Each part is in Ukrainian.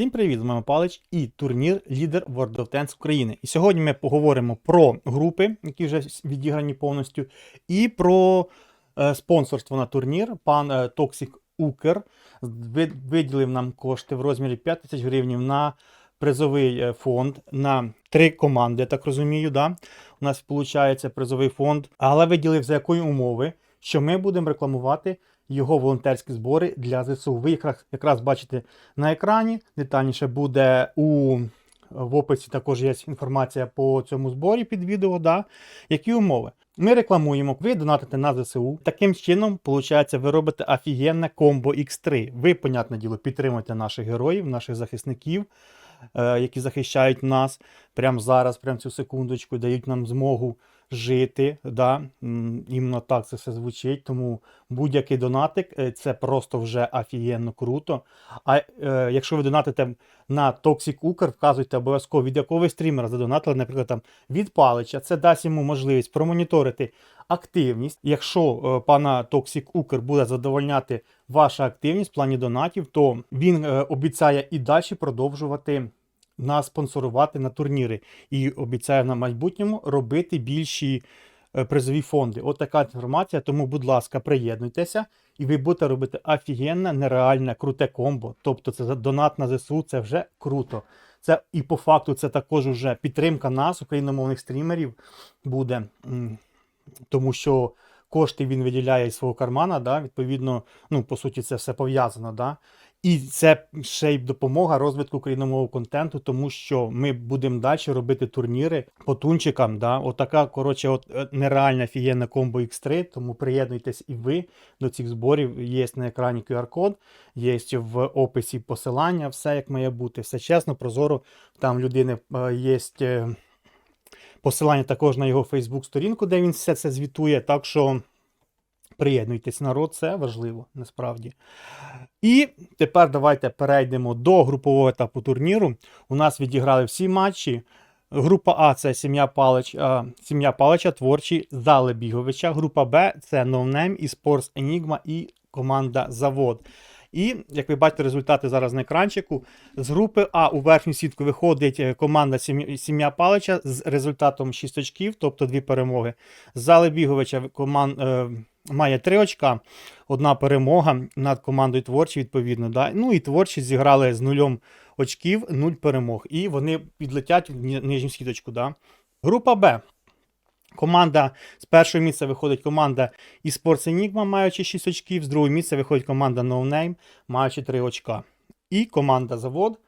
Всім привіт, з вами Палич і турнір Лідер World of Tanks України. І сьогодні ми поговоримо про групи, які вже відіграні повністю, і про е, спонсорство на турнір. Пан е, Toxic Укр виділив нам кошти в розмірі 5 тисяч гривень на призовий е, фонд на три команди, я так розумію. Да? У нас виходить призовий фонд, але виділив за якої умови, що ми будемо рекламувати його волонтерські збори для ЗСУ. Ви якраз, якраз бачите на екрані. Детальніше буде у в описі також є інформація по цьому зборі під відео. Да? Які умови? Ми рекламуємо, ви донатите на ЗСУ. Таким чином, виходить, ви робите офігенне комбо X3. Ви, понятне діло, підтримуєте наших героїв, наших захисників, е, які захищають нас прямо зараз, прямо цю секундочку, дають нам змогу жити. Да? Іменно так це все звучить. Тому будь-який донатик е, це просто вже офігенно круто. А е, якщо ви донатите на Toxic Укр, вказуйте обов'язково від якого ви стрімера задонатили, наприклад, там від Палича. Це дасть йому можливість промоніторити активність. Якщо е, пана Toxic Укр буде задовольняти ваша активність в плані донатів, то він е, обіцяє і далі продовжувати нас спонсорувати на турніри і обіцяє на майбутньому робити більші е, призові фонди. От така інформація. Тому, будь ласка, приєднуйтеся, і ви будете робити офігенне, нереальне, круте комбо. Тобто, це донат на ЗСУ, це вже круто. Це і по факту це також вже підтримка нас, україномовних стрімерів, буде. Тому що кошти він виділяє із свого кармана, да, відповідно, ну, по суті, це все пов'язано. Да. І це ще й допомога розвитку україномовного контенту, тому що ми будемо далі робити турніри по тунчикам. Да? Отака, коротше, от е, нереальна фієнна комбо X3, тому приєднуйтесь і ви до цих зборів. Є на екрані QR-код, є в описі посилання, все як має бути, все чесно, прозоро. Там людини е, є е, посилання також на його Facebook-сторінку, де він все це звітує. Так що приєднуйтесь, народ, це важливо насправді. І тепер давайте перейдемо до групового етапу турніру. У нас відіграли всі матчі. Група А це сім'я Палич, сім'я Палича, творчі Зали Біговича. Група Б це Name і Sports Enigma і команда Завод. І, як ви бачите, результати зараз на екранчику. З групи А у верхню сітку виходить е, команда «Сім'я- Палича з результатом 6 очків, тобто 2 перемоги. Зали Біговича коман, е, має 3 очка, одна перемога над командою творчі, відповідно. Да? Ну і творчі зіграли з нулем очків, 0 перемог. І вони підлетять в нижню сіточку. Да? Група Б. Команда з першого місця виходить команда eSports Enigma, маючи 6 очків. З другого місця виходить команда No Name, маючи 3 очка. І команда Завод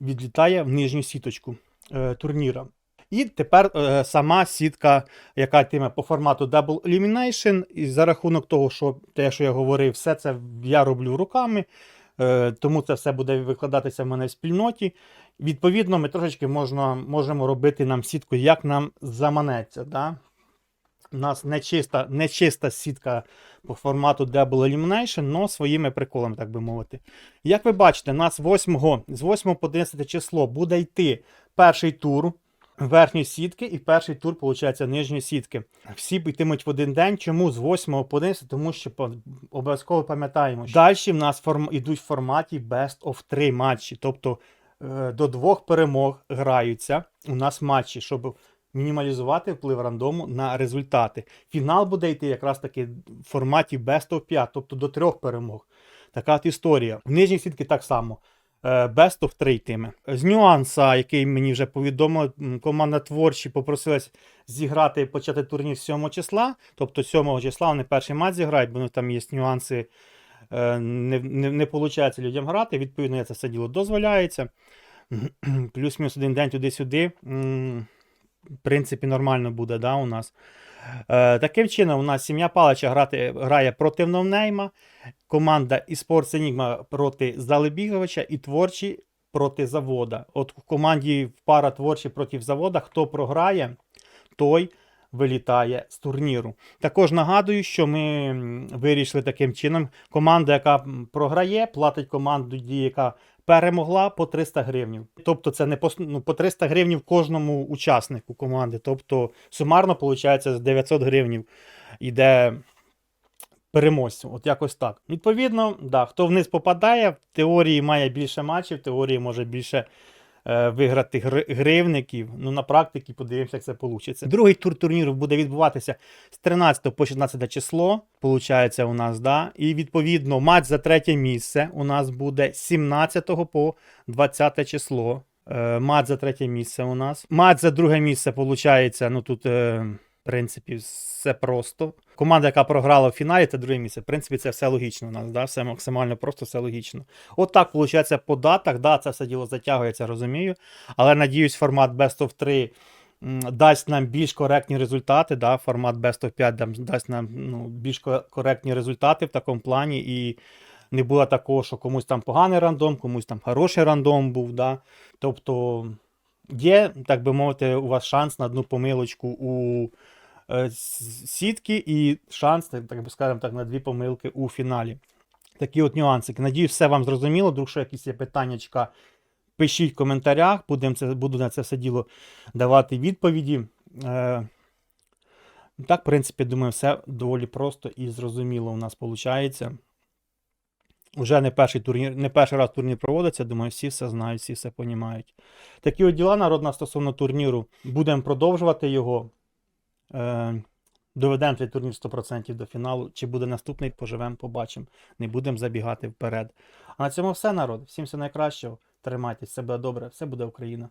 відлітає в нижню сіточку е, турніра. І тепер е, сама сітка, яка йтиме по формату Double Elimination. І за рахунок того, що те, що я говорив, все це я роблю руками. Е, тому це все буде викладатися в мене в спільноті. Відповідно, ми трошечки можна, можемо робити нам сітку, як нам заманеться. Да? У нас не чиста сітка по формату Double Elimination, але своїми приколами, так би мовити. Як ви бачите, у нас 8, з 8 по 11 число буде йти перший тур верхньої сітки і перший тур, виходить, нижньої сітки. Всі йтимуть в один день. Чому з 8 по 11? Тому що обов'язково пам'ятаємо. що Далі в нас форм, йдуть в форматі Best of 3 матчі. Тобто е, до двох перемог граються у нас матчі, щоб мінімалізувати вплив рандому на результати. Фінал буде йти якраз таки в форматі Best of 5, тобто до трьох перемог. Така от історія. В нижній сітки так само. Е, Best of 3 йтиме. З нюанса, який мені вже повідомили, команда творчі попросилась зіграти почати турнір 7 числа. Тобто 7 числа вони перший матч зіграють, бо там є нюанси. е, Не, не, не виходить людям грати. Відповідно, я це все діло дозволяється. Плюс-мінус один день туди-сюди. В принципі, нормально буде да, у нас. Е, таким чином, у нас сім'я Палича грати, грає проти Новнейма, команда і eSports Enigma проти Зали Біговича і творчі проти завода. От в команді пара творчі проти завода, хто програє, той вилітає з турніру. Також нагадую, що ми вирішили таким чином: команда, яка програє, платить команду, яка перемогла по 300 гривнів. Тобто це не по, ну, по 300 гривнів кожному учаснику команди. Тобто сумарно виходить з 900 гривнів йде переможцю. От якось так. Відповідно, да, хто вниз попадає, в теорії має більше матчів, в теорії може більше виграти гри- гривників. Ну, на практиці подивимося, як це вийде. Другий тур турніру буде відбуватися з 13 по 16 число. Получається у нас, да. І відповідно матч за третє місце у нас буде 17 по 20 число. Е, матч за третє місце у нас. Матч за друге місце, виходить, ну тут, е, в принципі, все просто. Команда, яка програла в фіналі, це друге місце. В принципі, це все логічно у нас, да? все максимально просто, все логічно. От так виходить по датах. Да, це все діло затягується, розумію. Але надіюсь, формат Best of 3 дасть нам більш коректні результати. Да? Формат Best of 5 дасть нам ну, більш коректні результати в такому плані. І не було такого, що комусь там поганий рандом, комусь там хороший рандом був. Да? Тобто є, так би мовити, у вас шанс на одну помилочку у е, сітки і шанс, так, би скажемо так, на дві помилки у фіналі. Такі от нюансики. Надіюсь, все вам зрозуміло. Вдруг, що якісь є питаннячка, пишіть в коментарях, будем це, буду на це все діло давати відповіді. Е, так, в принципі, думаю, все доволі просто і зрозуміло у нас виходить. Уже не перший турнір, не перший раз турнір проводиться, думаю, всі все знають, всі все понімають. Такі от діла народна стосовно турніру. Будемо продовжувати його. Е, доведемо цей турнір 100% до фіналу. Чи буде наступний, поживемо, побачимо. Не будемо забігати вперед. А на цьому все, народ. Всім все найкращого. Тримайтесь, все буде добре, все буде Україна.